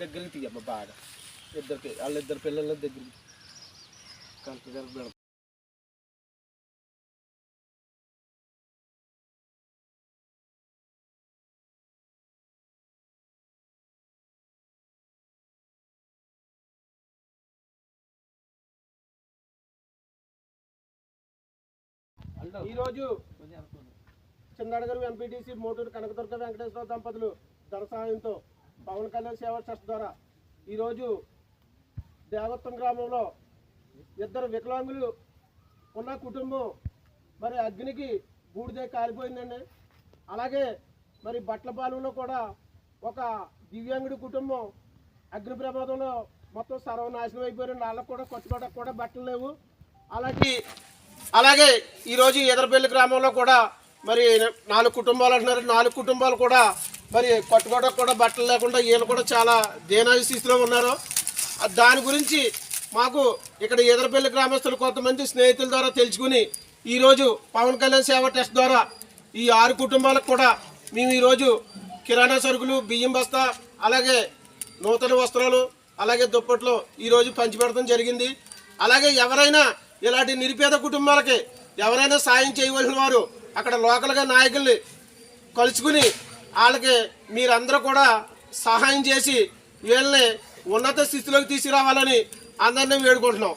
దగ్గరికి తీయమ్మ బాగా ఇద్దరికి వాళ్ళిద్దరు పిల్లల దగ్గరికి. కలెక్టర్ గారికి పెడతాం ఈరోజు చిందడగరు ఎంపీటీసీ మోటూరు కనకదుర్గ వెంకటేశ్వర దంపతులు ధన సహాయంతో పవన్ కళ్యాణ్ సేవా ట్రస్ట్ ద్వారా ఈరోజు దేవత్వం గ్రామంలో ఇద్దరు వికలాంగులు ఉన్న కుటుంబం మరి అగ్నికి బూడిదే కాలిపోయిందండి. అలాగే మరి బట్లపాలెంలో కూడా ఒక దివ్యాంగుడి కుటుంబం అగ్ని ప్రమాదంలో మొత్తం సర్వనాశనం అయిపోయిన వాళ్ళకు కూడా కొట్టుకోవడానికి కూడా బట్టలు లేవు. అలాగే అలాగే ఈరోజు ఎదరపల్లి గ్రామంలో కూడా మరి నాలుగు కుటుంబాలు అంటున్నారు. నాలుగు కుటుంబాలు కూడా మరి కొట్టుకోవడానికి కూడా బట్టలు లేకుండా వీళ్ళు కూడా చాలా దీనాది స్థితిలో ఉన్నారు. దాని గురించి మాకు ఇక్కడ ఎదరపల్లి గ్రామస్తులు కొంతమంది స్నేహితుల ద్వారా తెలుసుకుని ఈరోజు పవన్ కళ్యాణ్ సేవ టెస్ట్ ద్వారా ఈ ఆరు కుటుంబాలకు కూడా మేము ఈరోజు కిరాణా సరుకులు బియ్యం బస్తా అలాగే నూతన వస్త్రాలు అలాగే దుప్పట్లు ఈరోజు పంచిపెడతాం జరిగింది. అలాగే ఎవరైనా ఇలాంటి నిరుపేద కుటుంబాలకి ఎవరైనా సాయం చేయవలసిన వారు అక్కడ లోకల్గా నాయకుల్ని కలుసుకుని వాళ్ళకి మీరందరూ కూడా సహాయం చేసి వీళ్ళని ఉన్నత స్థితిలోకి తీసుకురావాలని అందరినీ వేడుకుంటున్నాం.